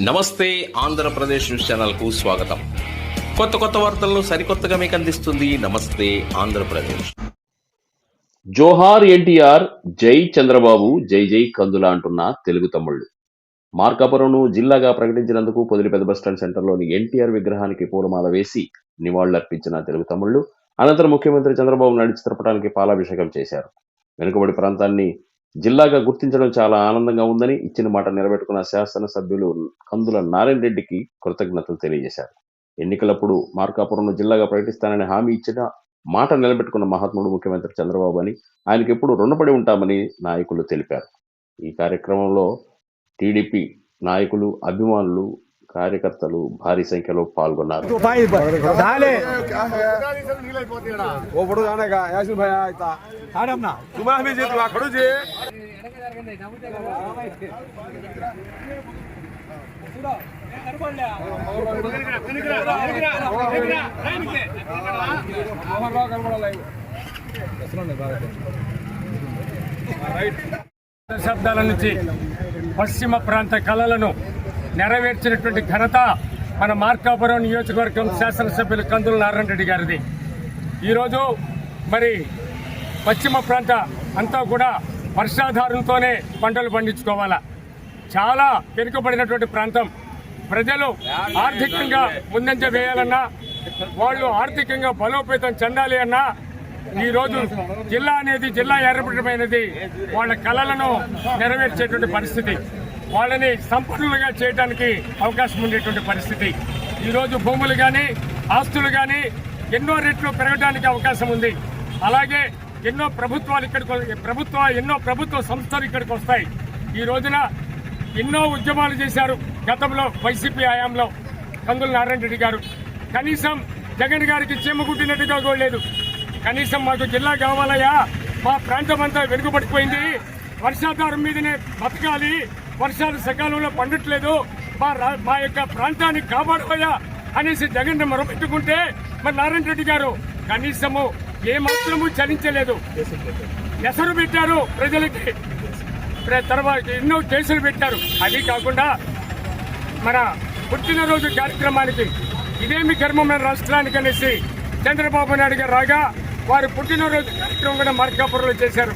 నమస్తే ఆంధ్రప్రదేశ్ న్యూస్ ఛానల్కు స్వాగతం. కొత్త కొత్త వార్తలను సరికొత్తగా మీకు అందిస్తుంది నమస్తే ఆంధ్రప్రదేశ్. జోహార్ ఎన్టీఆర్ జై చంద్రబాబు జై జై కందుల అంటున్న తెలుగు తమ్ముళ్ళు. మార్కాపురంను జిల్లాగా ప్రకటించినందుకు పొదిలి పెద్ద బస్టాండ్ సెంటర్లోని ఎన్టీఆర్ విగ్రహానికి పూలమాల వేసి నివాళులర్పించిన తెలుగు తమ్ముళ్ళు. అనంతరం ముఖ్యమంత్రి చంద్రబాబు నాయుడు చిత్రపటానికి పాలాభిషేకం చేశారు. వెనుకబడి ప్రాంతాన్ని జిల్లాగా గుర్తించడం చాలా ఆనందంగా ఉందని ఇచ్చిన మాట నిలబెట్టుకున్న శాసనసభ్యులు కందుల నారాయణ రెడ్డికి కృతజ్ఞతలు తెలియజేశారు. ఎన్నికలప్పుడు మార్కాపురంను జిల్లాగా ప్రకటిస్తానని హామీ ఇచ్చిన మాట నిలబెట్టుకున్న మహాత్ముడు ముఖ్యమంత్రి చంద్రబాబు అని ఆయనకి ఎప్పుడు రుణపడి ఉంటామని నాయకులు తెలిపారు. ఈ కార్యక్రమంలో టీడీపీ నాయకులు అభిమానులు కార్యకర్తలు భారీ సంఖ్యలో పాల్గొన్నారు. శబ్దాల నుంచి పశ్చిమ ప్రాంత కళలను నెరవేర్చినటువంటి ఘనత మన మార్కాపురం నియోజకవర్గం శాసనసభ్యులు కందుల నారాయణ రెడ్డి గారిది. ఈరోజు మరి పశ్చిమ ప్రాంత అంతా కూడా వర్షాధారంతోనే పంటలు పండించుకోవాలా. చాలా వెనుకబడినటువంటి ప్రాంతం. ప్రజలు ఆర్థికంగా ముందంజ వేయాలన్నా వాళ్ళు ఆర్థికంగా బలోపేతం చెందాలి అన్నా ఈ రోజు జిల్లా అనేది జిల్లా ఏర్పడమైనది. వాళ్ళ కళలను నెరవేర్చేటువంటి పరిస్థితి. వాళ్ళని సంపన్నులుగా చేయడానికి అవకాశం ఉండేటువంటి పరిస్థితి. ఈరోజు భూములు కానీ ఆస్తులు కానీ ఎన్నో రెట్లు పెరగడానికి అవకాశం ఉంది. అలాగే ఎన్నో ప్రభుత్వాలు ఇక్కడికి ప్రభుత్వ ఎన్నో ప్రభుత్వ సంస్థలు ఇక్కడికి వస్తాయి. ఈ రోజున ఎన్నో ఉద్యమాలు చేశారు గతంలో వైసీపీ హయాంలో కందుల నారాయణ రెడ్డి గారు. కనీసం జగన్ గారికి చీమ కోలేదు కనీసం మాకు జిల్లా కావాలయ్యా మా ప్రాంతం అంతా వెనుకబడిపోయింది. వర్షాధారం మీదనే బతకాలి. వర్షాలు సకాలంలో పండట్లేదు. మా రా- మా యొక్క ప్రాంతాన్ని కాపాడుకోయా అనేసి జగన్ మొరపెట్టుకుంటే మరి నారాయణ రెడ్డి గారు కనీసము ఏమాత్రము చలించలేదు. ఎసరు పెట్టారు ప్రజలకి. తర్వాత ఎన్నో కేసులు పెట్టారు. అది కాకుండా మన పుట్టినరోజు కార్యక్రమానికి ఇదేమి కర్మమైన రాష్ట్రానికి అనేసి చంద్రబాబు నాయుడు గారు రాగా వారు పుట్టినరోజు కార్యక్రమం కూడా మార్కాపురంలో చేశారు.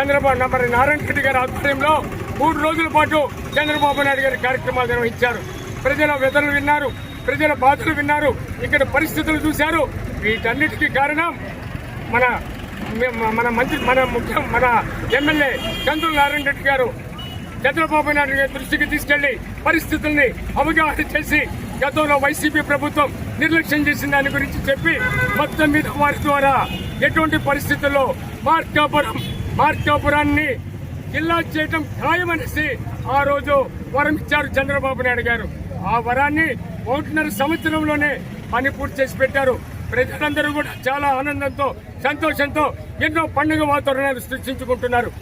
చంద్రబాబు మరి నారాయణ రెడ్డి గారి ఆధ్వర్యంలో మూడు రోజుల పాటు చంద్రబాబు నాయుడు గారి కార్యక్రమాలు నిర్వహించారు. ప్రజల వ్యధలు విన్నారు ప్రజల బాధలు విన్నారు ఇక్కడ పరిస్థితులు చూశారు. వీటన్నిటికీ కారణం మన మన మంత్రి మన ముఖ్య మన ఎమ్మెల్యే కందుల నారాయణ రెడ్డి గారు. చంద్రబాబు నాయుడు గారి దృష్టికి తీసుకెళ్ళి పరిస్థితుల్ని అవగాహన చేసి గతంలో వైసీపీ ప్రభుత్వం నిర్లక్ష్యం చేసిన దాని గురించి చెప్పి మొత్తం మీద వారి ద్వారా ఎటువంటి పరిస్థితుల్లో మార్కాపురం మార్కాపురాన్ని జిల్లా చేయటం ఖాయమనేసి ఆ రోజు వరం ఇచ్చారు చంద్రబాబు నాయుడు గారు. ఆ వరాన్ని ఒకటిన్నర సంవత్సరంలోనే పని పూర్తి చేసి పెట్టారు. ప్రజలందరూ కూడా చాలా ఆనందంతో సంతోషంతో ఎన్నో పండుగ వాతావరణాలు సృష్టించుకుంటున్నారు.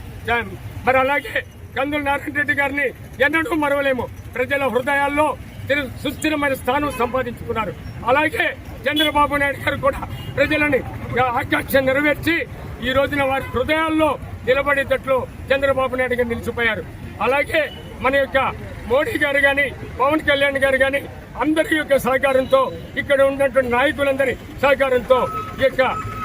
మరి అలాగే కందుల నారాయణ రెడ్డి గారిని ఎన్నడూ మరవలేము. ప్రజల హృదయాల్లో తిరు- సుస్థిరమైన స్థానం సంపాదించుకున్నారు. అలాగే చంద్రబాబు నాయుడు గారు కూడా ప్రజలని ఆకాంక్ష నెరవేర్చి ఈ రోజున వారి హృదయాల్లో నిలబడేటట్లు చంద్రబాబు నాయుడు గారు నిలిచిపోయారు. అలాగే మన యొక్క మోడీ గారు గాని పవన్ కళ్యాణ్ గారు గాని అందరి యొక్క సహకారంతో ఇక్కడ ఉన్నటువంటి నాయకులందరి సహకారంతో ఈ యొక్క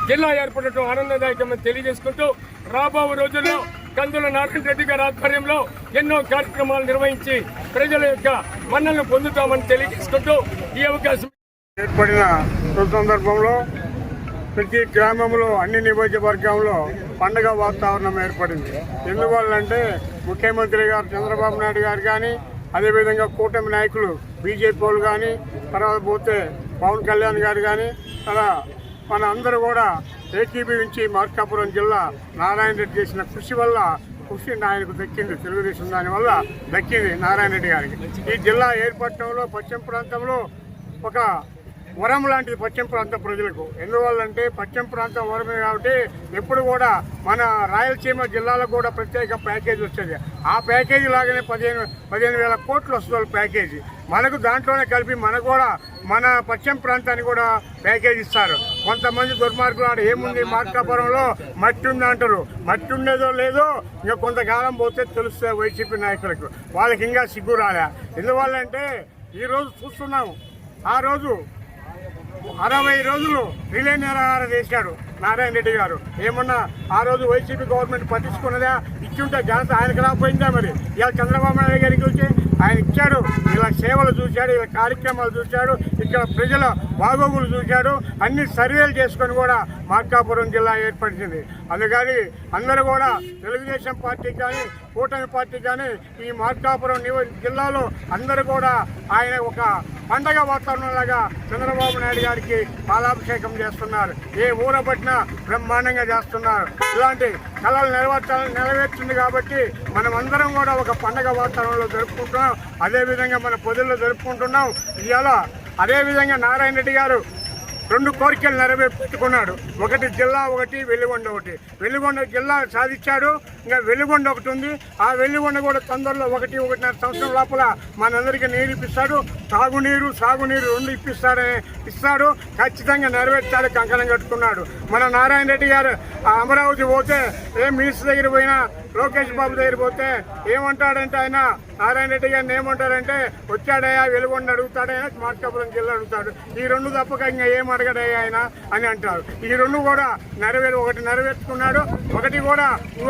జిల్లా ఏర్పడటం ఆనందదాయకమని తెలియజేసుకుంటూ రాబో రోజుల్లో కందుల నారాయణ రెడ్డి గారి ఆధ్వర్యంలో ఎన్నో కార్యక్రమాలు నిర్వహించి ప్రజల యొక్క మన్నలను పొందుతామని తెలియజేసుకుంటూ ఈ అవకాశం ఏర్పడిన సందర్భంలో ప్రతి గ్రామంలో అన్ని నియోజకవర్గంలో పండగ వాతావరణం ఏర్పడింది. ఎందువల్లంటే ముఖ్యమంత్రి గారు చంద్రబాబు నాయుడు గారు కానీ అదేవిధంగా కూటమి నాయకులు బీజేపీ వాళ్ళు కానీ తర్వాత పోతే పవన్ కళ్యాణ్ గారు కానీ అలా మన అందరూ కూడా ఏకీభవించి మార్కాపురం జిల్లా నారాయణ రెడ్డి చేసిన కృషి వల్ల కృషి ఆయనకు దక్కింది. తెలుగుదేశం దానివల్ల దక్కింది నారాయణ రెడ్డి గారికి. ఈ జిల్లా ఏర్పడటంలో పశ్చిమ ప్రాంతంలో ఒక వరం లాంటిది పశ్చిమ ప్రాంత ప్రజలకు. ఎందువల్లంటే పశ్చిమ ప్రాంతం వరమే కాబట్టి ఎప్పుడు కూడా మన రాయలసీమ జిల్లాలకు కూడా ప్రత్యేక ప్యాకేజ్ వచ్చేది. ఆ ప్యాకేజీ లాగానే పదిహేను పదిహేను వేల కోట్లు వస్తుంది ప్యాకేజీ. మనకు దాంట్లోనే కలిపి మనకు కూడా మన పశ్చిమ ప్రాంతానికి కూడా ప్యాకేజ్ ఇస్తారు. కొంతమంది దుర్మార్గులు ఆడ ఏముంది మార్కాపురంలో? మట్టి ఉంది? అంటారు. మట్టి ఉండేదో లేదో ఇంకా కొంతకాలం పోతే తెలుస్తుంది వైసీపీ నాయకులకు. వాళ్ళకి ఇంకా సిగ్గు రాలే. ఎందువల్ల అంటే ఈరోజు చూస్తున్నాం ఆ రోజు అరవై రోజులు రిలే నిరాహార చేశాడు నారాయణ రెడ్డి గారు. ఏమన్నా ఆ రోజు వైసీపీ గవర్నమెంట్ పట్టించుకున్నదా? ఇచ్చుంటే ఘనత ఆయనకు రాకపోయిందా మరి? ఇలా చంద్రబాబు నాయుడు గారికి వచ్చి ఆయన ఇచ్చాడు. ఇలా సేవలు చూశాడు ఇలా కార్యక్రమాలు చూశాడు ఇక్కడ ప్రజల బాగోగులు చూశాడు. అన్ని సర్వేలు చేసుకొని కూడా మార్కాపురం జిల్లా ఏర్పడింది అందుకని అందరూ కూడా తెలుగుదేశం పార్టీ కానీ కూటమి పార్టీ కానీ ఈ మార్కాపురం నివ జిల్లాలో అందరూ కూడా ఆయన ఒక పండగ వాతావరణంలాగా చంద్రబాబు నాయుడు గారికి పాలాభిషేకం చేస్తున్నారు. ఏ ఊర పట్టినా బ్రహ్మాండంగా చేస్తున్నారు. ఇలాంటి కళలు నెరవేర్చాలని నెరవేర్చింది కాబట్టి మనం అందరం కూడా ఒక పండగ వాతావరణంలో జరుపుకుంటున్నాం. అదేవిధంగా మన పొదుల్లో జరుపుకుంటున్నాం. ఇవాళ అదేవిధంగా నారాయణ రెడ్డి గారు రెండు కోరికలు నెరవేర్చుకున్నాడు. ఒకటి జిల్లా ఒకటి వెలుగొండ ఒకటి. వెలుగొండ జిల్లా సాధించాడు. ఇంకా వెలుగొండ ఒకటి ఉంది. ఆ వెలుగొండ కూడా తొందరలో ఒకటి ఒకటిన్నర సంవత్సరం లోపల మనందరికీ నీరు ఇప్పిస్తాడు. తాగునీరు సాగునీరు రెండు ఇప్పిస్తాడని ఇస్తాడు. ఖచ్చితంగా నెరవేర్చాడు కంకణం కట్టుకున్నాడు. మన నారాయణ రెడ్డి గారు ఆ అమరావతి పోతే ఏ మినిస్టర్ దగ్గర పోయినా లోకేష్ బాబు దగ్గర పోతే ఏమంటాడంటే ఆయన? నారాయణ రెడ్డి గారిని ఏమంటారంటే వచ్చాడయా వెలుగొండ అడుగుతాడయా మార్కాపురం జిల్లా అడుగుతాడు. ఈ రెండు తప్పక ఇంకా ఏం అడగడయ్యా ఆయన అని అంటారు. ఈ రెండు కూడా నెరవేరు ఒకటి నెరవేర్చుకున్నాడు ఒకటి కూడా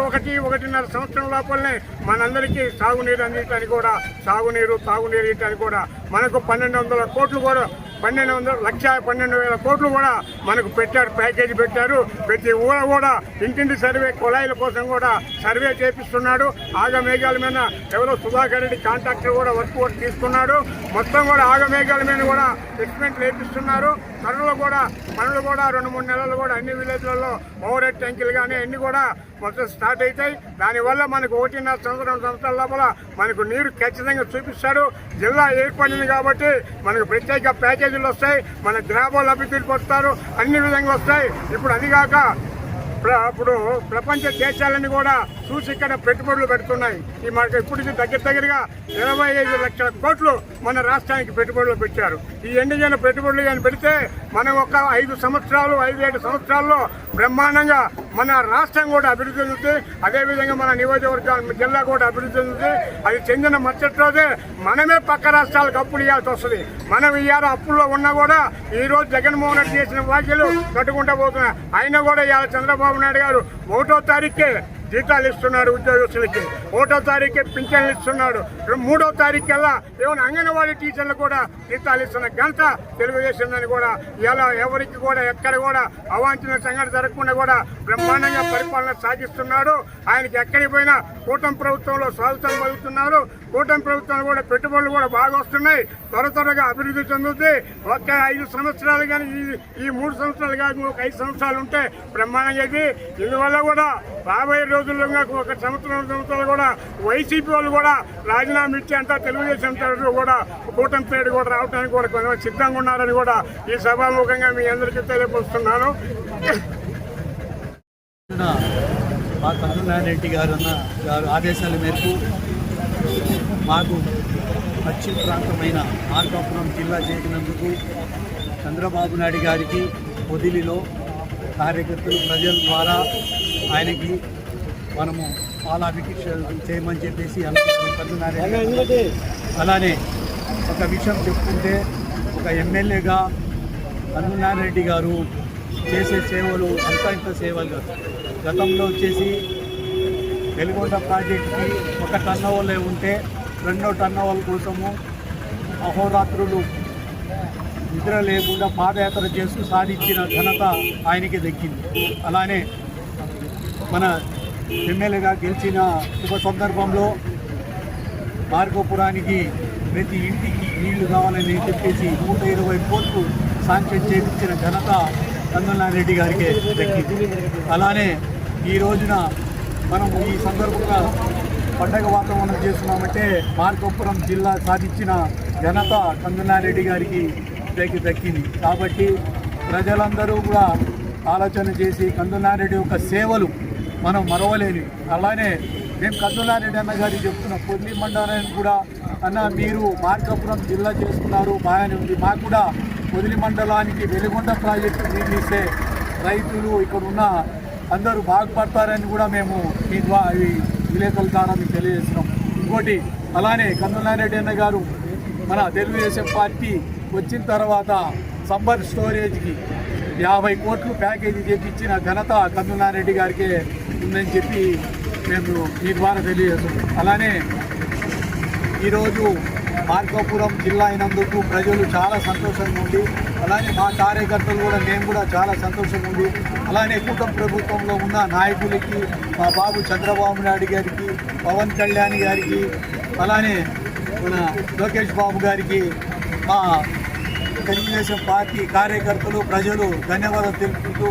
ఒకటి ఒకటిన్నర సంవత్సరం లోపలనే మనందరికీ సాగునీరు అందించడానికి కూడా సాగునీరు తాగునీరు ఇవ్వడానికి కూడా మనకు పన్నెండు వందల కోట్లు కూడా పన్నెండు వందల లక్ష పన్నెండు వేల కోట్లు కూడా మనకు పెట్టారు ప్యాకేజీ పెట్టారు. ప్రతి ఊర కూడా ఇంటింటి సర్వే కుళాయిల కోసం కూడా సర్వే చేపిస్తున్నాడు. ఆగమేఘాల మీద ఎవరో సుధాకర్ రెడ్డి కాంట్రాక్టర్ కూడా వర్క్ కూడా తీసుకున్నాడు. మొత్తం కూడా ఆగమేఘాల మీద కూడా ఎస్టిమేట్ వేపిస్తున్నారు పనులు కూడా పనులు కూడా రెండు మూడు నెలలు కూడా అన్ని విలేజ్లలో ఓవర్ హెడ్ ట్యాంకులు కానీ అన్ని కూడా మొత్తం స్టార్ట్ అవుతాయి దానివల్ల మనకు ఒకటిన్నర సంవత్సరం సంవత్సరాల లోపల మనకు నీరు ఖచ్చితంగా చూపిస్తాడు జిల్లా ఏర్పడింది కాబట్టి మనకు ప్రత్యేక ప్యాకేజీలు వస్తాయి మన గ్రామాల అభివృద్ధికి వస్తారు అన్ని విధంగా వస్తాయి. ఇప్పుడు అదిగాక ప్ర- అప్పుడు ప్రపంచ దేశాలన్నీ కూడా చూసి ఇక్కడ పెట్టుబడులు పెడుతున్నాయి. ఈ మనకు ఇప్పటికి దగ్గర దగ్గరగా ఇరవై ఐదు లక్షల కోట్లు మన రాష్ట్రానికి పెట్టుబడులు పెట్టారు. ఈ ఎండిజైన పెట్టుబడులు కానీ పెడితే మనం ఒక ఐదు సంవత్సరాలు ఐదు ఏడు సంవత్సరాల్లో బ్రహ్మాండంగా మన రాష్ట్రం కూడా అభివృద్ధి చెందుతుంది. అదేవిధంగా మన నియోజకవర్గం జిల్లా కూడా అభివృద్ధి చెందుతుంది. అది చెందిన మరుసటి రోజే మనమే పక్క రాష్ట్రాలకు అప్పులు ఇవ్వాల్సి వస్తుంది. మనం ఇవాళ అప్పుల్లో ఉన్నా కూడా ఈ రోజు జగన్మోహన్ రెడ్డి చేసిన వ్యాఖ్యలు కట్టుకుంటా పోతున్నాయి. ఆయన కూడా ఇవాళ చంద్రబాబు నాయుడు గారు ఒకటో తారీఖే జీతాలు ఇస్తున్నాడు ఉద్యోగస్తులకి. ఒకటో తారీఖే పింఛన్లు ఇస్తున్నాడు. మూడో తారీఖు కల్లా ఏమైనా అంగన్వాడీ టీచర్లు కూడా జీతాలు ఇస్తున్న ఘనత తెలుగుదేశం కూడా. ఎలా ఎవరికి కూడా ఎక్కడ కూడా అవాంఛన సంఘటన జరగకుండా కూడా బ్రహ్మాండంగా పరిపాలన సాగిస్తున్నాడు. ఆయనకి ఎక్కడికి పోయినా కూటమి ప్రభుత్వంలో స్వాగతం పలుకుతున్నారు. కూటమి ప్రభుత్వంలో కూడా పెట్టుబడులు కూడా బాగా వస్తున్నాయి. త్వర త్వరగా అభివృద్ధి చెందుతుంది ఒక్క ఐదు సంవత్సరాలు కానీ ఈ ఈ మూడు సంవత్సరాలు కాదు ఒక ఐదు సంవత్సరాలు ఉంటే బ్రహ్మాండంగా ఇది. ఇందువల్ల కూడా రాబోయే ఇంకా ఒక సంవత్సరం సంవత్సరాలు కూడా వైసీపీ వాళ్ళు కూడా రాజీనామా ఇచ్చి అంతా తెలుగుదేశం తరఫు కూడా కూటమి పేరు కూడా రావడానికి కూడా కొంచెం సిద్ధంగా ఉన్నారని కూడా ఈ సభాముఖంగా మీ అందరికీ తెలియపరుస్తున్నాను. నిన్న మా కరుణారెడ్డి గారు అన్న గారు ఆదేశాల మేరకు మాకు పశ్చిమ ప్రాంతమైన మార్కాపురం జిల్లా చేసినందుకు చంద్రబాబు నాయుడు గారికి పొదిలిలో కార్యకర్తలు ప్రజల ద్వారా ఆయనకి మనము పాలాభిషేకం చేయమని చెప్పేసి అనుకుంటున్నాం. అలానే ఒక విషయం చెప్పుకుంటే ఒక ఎమ్మెల్యేగా కరుణారెడ్డి గారు చేసే సేవలు అంత ఇంత సేవలు కాదు. గతంలో వచ్చేసి వెలుగొండ ప్రాజెక్ట్కి ఒక టన్నోవర్లే ఉంటే రెండో టన్నోవర్ల కోసము అహోరాత్రులు నిద్ర లేకుండా పాదయాత్ర చేస్తూ సాధించిన ఘనత ఆయనకి దక్కింది. అలానే మన ఎమ్మెల్యేగా గెలిచిన శుభ సందర్భంలో మార్గపురానికి ప్రతి ఇంటికి నీళ్ళు కావాలని చెప్పేసి నూట ఇరవై కోట్లు శాంక్షన్ చేయించిన ఘనత చంద్రనారెడ్డి గారికి దక్కింది. అలానే ఈ రోజున మనం ఈ సందర్భంగా పండగ వాతావరణం చేస్తున్నామంటే మార్గపురం జిల్లా సాధించిన ఘనత కందనారెడ్డి గారికి దక్కి దక్కింది. కాబట్టి ప్రజలందరూ కూడా ఆలోచన చేసి కందునారెడ్డి యొక్క సేవలు మనం మరవలేని. అలానే మేము కందులారెడ్డి అన్న గారికి చెప్తున్నాం పొల్లి మండలాన్ని కూడా అన్న మీరు మార్కాపురం జిల్లా చేసుకున్నారు బాగానే ఉంది. మాకు కూడా పొదిలి మండలానికి వెలుగొండ ప్రాజెక్టు నిర్మిస్తే రైతులు ఇక్కడ ఉన్న అందరూ బాగుపడతారని కూడా మేము మీ ద్వారా విలేకరుల ద్వారా మీకు తెలియజేస్తున్నాం. ఇంకోటి అలానే కన్నులారెడ్డి అన్న గారు మన తెలుగుదేశం పార్టీ వచ్చిన తర్వాత సమ్మర్ స్టోరేజ్కి యాభై కోట్లు ప్యాకేజీ చేపించిన ఘనత కన్నులారెడ్డి గారికే ఉందని చెప్పి మేము ఈ ద్వారా తెలియజేస్తున్నాం. అలానే ఈరోజు మార్కాపురం జిల్లా అయినందుకు ప్రజలు చాలా సంతోషంగా ఉంది అలానే మా కార్యకర్తలు కూడా మేము కూడా చాలా సంతోషంగా ఉంది అలానే కూటమి ప్రభుత్వంలో ఉన్న నాయకులకి మా బాబు చంద్రబాబు నాయుడు గారికి పవన్ కళ్యాణ్ గారికి అలానే మన లోకేష్ బాబు గారికి మా తెలుగుదేశం పార్టీ కార్యకర్తలు ప్రజలు ధన్యవాదాలు తెలుపుతూ